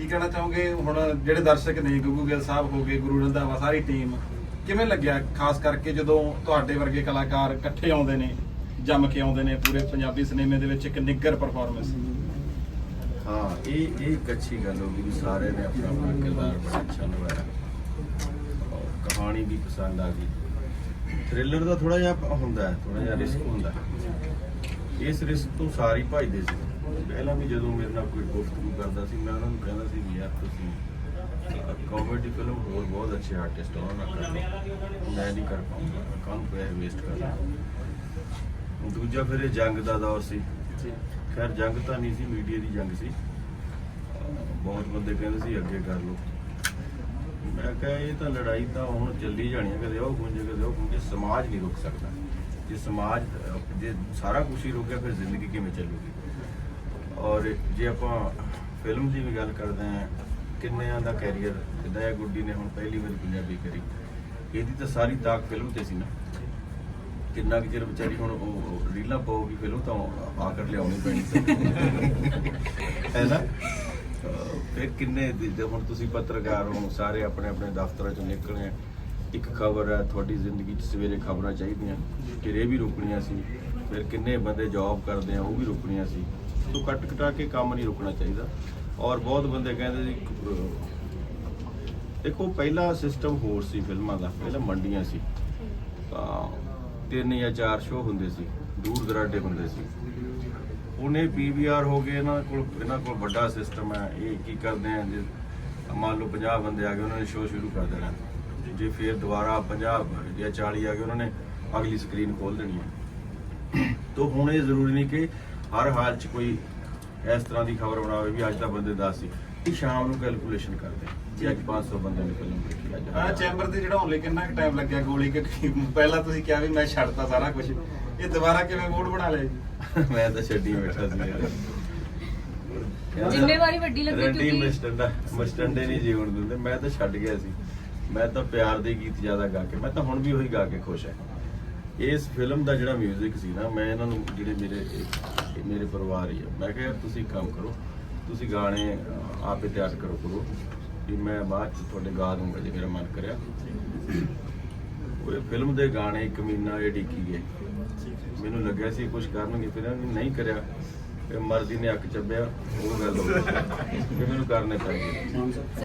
ਕੀ ਕਹਿਣਾ ਚਾਹੋਗੇ? ਹੁਣ ਜਿਹੜੇ ਦਰਸ਼ਕ ਨੇ ਗੁੱਗੂ ਗਿੱਲ ਸਾਹਿਬ ਹੋ ਗਏ, ਗੁਰੂ ਰੰਧਾਵਾ, ਸਾਰੀ ਟੀਮ ਕਿਵੇਂ ਲੱਗਿਆ? ਖਾਸ ਕਰਕੇ ਜਦੋਂ ਤੁਹਾਡੇ ਵਰਗੇ ਕਲਾਕਾਰ ਇਕੱਠੇ ਆਉਂਦੇ ਨੇ, ਜੰਮ ਕੇ ਆਉਂਦੇ ਨੇ, ਪੂਰੇ ਪੰਜਾਬੀ ਸਿਨੇਮੇ ਦੇ ਵਿੱਚ ਇੱਕ ਨਿੱਗਰ ਪਰਫਾਰਮੈਂਸ ਹਾਂ, ਇਹ ਇਹ ਇੱਕ ਅੱਛੀ ਗੱਲ ਹੋ ਗਈ ਵੀ ਸਾਰਿਆਂ ਨੇ ਆਪਣਾ ਆਪਣਾ ਕਿਰਦਾਰ ਬੜਾ ਅੱਛਾ ਨਿਭਾਇਆ। ਕਹਾਣੀ ਵੀ ਪਸੰਦ ਆ ਗਈ। ਥ੍ਰਿਲਰ ਦਾ ਥੋੜਾ ਜਿਹਾ ਹੁੰਦਾ ਹੈ ਥੋੜਾ ਜਿਹਾ ਰਿਸਕ ਹੁੰਦਾ। ਇਸ ਰਿਸਕ ਤੋਂ ਸਾਰੀ ਭਜਦੇ ਸੀ। ਪਹਿਲਾਂ ਵੀ ਜਦੋਂ ਮੇਰੇ ਨਾਲ ਕੋਈ ਗੁਫ਼ਤਗੂ ਕਰਦਾ ਸੀ ਮੈਂ ਉਹਨਾਂ ਨੂੰ ਕਹਿੰਦਾ ਸੀ ਵੀ ਯਾਰ ਤੁਸੀਂ ਕਾਮੇਡੀ ਫਿਲਮ ਹੋਰ ਬਹੁਤ ਅੱਛੇ ਆਰਟਿਸਟ ਉਹਨਾਂ ਨਾਲ ਕਰ ਮੈਂ ਨਹੀਂ ਕਰ ਪਾਉਂਗਾ ਕਾਹਨੂੰ ਪੈਸੇ ਵੇਸਟ ਕਰਨਾ ਦੂਜਾ ਫਿਰ ਇਹ ਜੰਗ ਦਾ ਦੌਰ ਸੀ। ਖੈਰ ਜੰਗ ਤਾਂ ਨਹੀਂ ਸੀ ਮੀਡੀਆ ਦੀ ਜੰਗ ਸੀ। ਬਹੁਤ ਬੰਦੇ ਕਹਿੰਦੇ ਸੀ ਅੱਗੇ ਕਰ ਲਓ। ਮੈਂ ਕਿਹਾ ਇਹ ਤਾਂ ਲੜਾਈ ਤਾਂ ਹੁਣ ਚੱਲੀ ਜਾਣੀ ਹੈ ਕਦੇ ਉਹ ਗੁੰਜੇ ਕਦੇ ਉਹ ਗੁੰਜੇ ਸਮਾਜ ਨਹੀਂ ਰੁਕ ਸਕਦਾ। ਜੇ ਸਮਾਜ ਜੇ ਸਾਰਾ ਕੁਝ ਹੀ ਰੁਕ ਗਿਆ ਫਿਰ ਜ਼ਿੰਦਗੀ ਕਿਵੇਂ ਚੱਲੂਗੀ ਔਰ ਜੇ ਆਪਾਂ ਫਿਲਮ ਦੀ ਵੀ ਗੱਲ ਕਰਦੇ ਹਾਂ ਕਿੰਨਿਆਂ ਦਾ ਕੈਰੀਅਰ ਜਿੱਦਾਂ ਗੁੱਡੀ ਨੇ ਹੁਣ ਪਹਿਲੀ ਵਾਰੀ ਪੰਜਾਬੀ ਕਰੀ ਇਹਦੀ ਤਾਂ ਸਾਰੀ ਤਾਕ ਫਿਲਮ ਤੇ ਸੀ ਨਾ ਕਿੰਨਾ ਕੁ ਚਿਰ ਵਿਚਾਰੀ ਹੁਣ ਉਹ ਰੀਲਾਂ ਪਾਉਗੀ ਫਿਲਮ ਤਾਂ ਆਕਰ ਲਿਆਉਣੀ ਪੈਣੀ ਹੈ ਨਾ ਫਿਰ ਕਿੰਨੇ ਹੁਣ ਤੁਸੀਂ ਪੱਤਰਕਾਰ ਹੋ ਸਾਰੇ ਆਪਣੇ ਆਪਣੇ ਦਫ਼ਤਰਾਂ ਚੋਂ ਨਿਕਲੇ ਇੱਕ ਖਬਰ ਹੈ, ਤੁਹਾਡੀ ਜ਼ਿੰਦਗੀ 'ਚ ਸਵੇਰੇ ਖਬਰਾਂ ਚਾਹੀਦੀਆਂ। ਫਿਰ ਇਹ ਵੀ ਰੁਕਣੀਆਂ ਸੀ। ਫਿਰ ਕਿੰਨੇ ਬੰਦੇ ਜੌਬ ਕਰਦੇ ਆ, ਉਹ ਵੀ ਰੁਕਣੀਆਂ ਸੀ। ਤੋਂ ਕੱਟ ਕਟਾ ਕੇ ਕੰਮ ਨਹੀਂ ਰੁਕਣਾ ਚਾਹੀਦਾ। ਔਰ ਬਹੁਤ ਬੰਦੇ ਕਹਿੰਦੇ ਜੀ ਦੇਖੋ, ਪਹਿਲਾ ਸਿਸਟਮ ਹੋਰ ਸੀ ਫਿਲਮਾਂ ਦਾ, ਪਹਿਲਾਂ ਮੰਡੀਆਂ ਸੀ। ਤਾਂ ਤਿੰਨ ਜਾਂ ਚਾਰ ਸ਼ੋਅ ਹੁੰਦੇ ਸੀ, ਦੂਰ ਦਰਾਡੇ ਹੁੰਦੇ ਸੀ। ਉਹਨੇ ਪੀਵੀਆਰ ਹੋ ਗਏ, ਇਹਨਾਂ ਕੋਲ ਇਹਨਾਂ ਕੋਲ ਵੱਡਾ ਸਿਸਟਮ ਹੈ। ਇਹ ਕੀ ਕਰਦੇ ਆ, ਜੇ ਮੰਨ ਲਓ 50 ਬੰਦੇ ਆ ਗਏ, ਉਹਨਾਂ ਨੇ ਸ਼ੋਅ ਸ਼ੁਰੂ ਕਰ ਦੇਣਾ। ਜੇ ਫਿਰ ਦੁਬਾਰਾ 50 ਜਾਂ 40 ਆ ਗਏ ਉਹਨਾਂ ਨੇ ਅਗਲੀ ਸਕਰੀਨ ਖੋਲ ਦੇਣੀ ਹੈ ਤੋਂ ਹੁਣ ਇਹ ਜ਼ਰੂਰੀ ਨਹੀਂ ਕਿ ਹਰ ਹਾਲ 'ਚ ਕੋਈ ਇਸ ਤਰ੍ਹਾਂ ਦੀ ਖਬਰ ਬਣਾਵੇ ਵੀ ਅੱਜ ਤਾਂ ਬੰਦੇ 10 ਸੀ ਇਹ ਸ਼ਾਮ ਨੂੰ ਕੈਲਕੂਲੇਸ਼ਨ ਕਰਦੇ ਵੀ ਅੱਜ 500 ਬੰਦੇ ਨੇ ਫਿਲਮ ਦੇਖੀ ਅੱਜ ਆ ਚੈਂਬਰ ਤੇ ਚੜਾਉਣ ਲਈ ਕਿੰਨਾ ਕੁ ਟਾਈਮ ਲੱਗਿਆ ਗੋਲੀ ਕਿ ਪਹਿਲਾਂ ਤੁਸੀਂ ਕਿਹਾ ਵੀ ਮੈਂ ਛੱਡਤਾ ਸਾਰਾ ਕੁਝ ਇਹ ਦੁਬਾਰਾ ਕਿਵੇਂ ਮੂਡ ਬਣਾ ਲਿਆ ਜੀ? ਮੈਂ ਤਾਂ ਛੱਡੀ ਬੈਠਾ ਸੀ ਯਾਰ। ਜ਼ਿੰਮੇਵਾਰੀ ਵੱਡੀ ਲੱਗੀ ਕਿਉਂਕਿ- ਮਸਟੰਡਾ ਮਸਟੰਡੇ ਨਹੀਂ ਜੀਵਨ ਦਿੰਦੇ ਮੈਂ ਤਾਂ ਛੱਡ ਗਿਆ ਸੀ। ਮੈਂ ਤਾਂ ਪਿਆਰ ਦੇ ਗੀਤ ਜ਼ਿਆਦਾ ਗਾ ਕੇ ਮੈਂ ਤਾਂ ਹੁਣ ਵੀ ਉਹੀ ਗਾ ਕੇ ਖੁਸ਼ ਹਾਂ। ਇਸ ਫਿਲਮ ਦਾ ਜਿਹੜਾ 뮤직 ਸੀ ਨਾ ਮੈਂ ਇਹਨਾਂ ਨੂੰ ਜਿਹੜੇ ਮੇਰੇ ਮੇਰੇ ਪਰਿਵਾਰ ਹੀ ਆ। ਮੈਂ ਕਿਹਾ ਯਾਰ ਤੁਸੀਂ ਕੰਮ ਕਰੋ ਤੁਸੀਂ ਗਾਣੇ ਅਹ, ਆਪੇ ਤਿਆਰ ਕਰੋ ਕਰੋ। ਵੀ ਮੈਂ ਬਾਅਦ ਚ ਤੁਹਾਡੇ ਗਾ ਦੂੰਗਾ ਜੇ ਮੇਰਾ ਮਨ ਕਰਿਆ। ਉਹ ਫਿਲਮ ਦੇ ਗਾਣੇ ਇੱਕ ਮਹੀਨਾ ਇਹ ਡਿੱਕੀ ਗਏ। ਮੈਨੂੰ ਲੱਗਿਆ ਸੀ ਕੁਝ ਕਰਨਗੇ ਫਿਰ ਇਹਨਾਂ ਨੇ ਨਹੀਂ ਕਰਿਆ। ਫਿਰ ਮਰਜ਼ੀ ਨੇ ਅੱਕ ਚੱਬਿਆ ਉਹ ਗੱਲ ਹੋ ਗਈ। ਮੈਨੂੰ ਕਰਨੇ ਪੈ ਗਏ।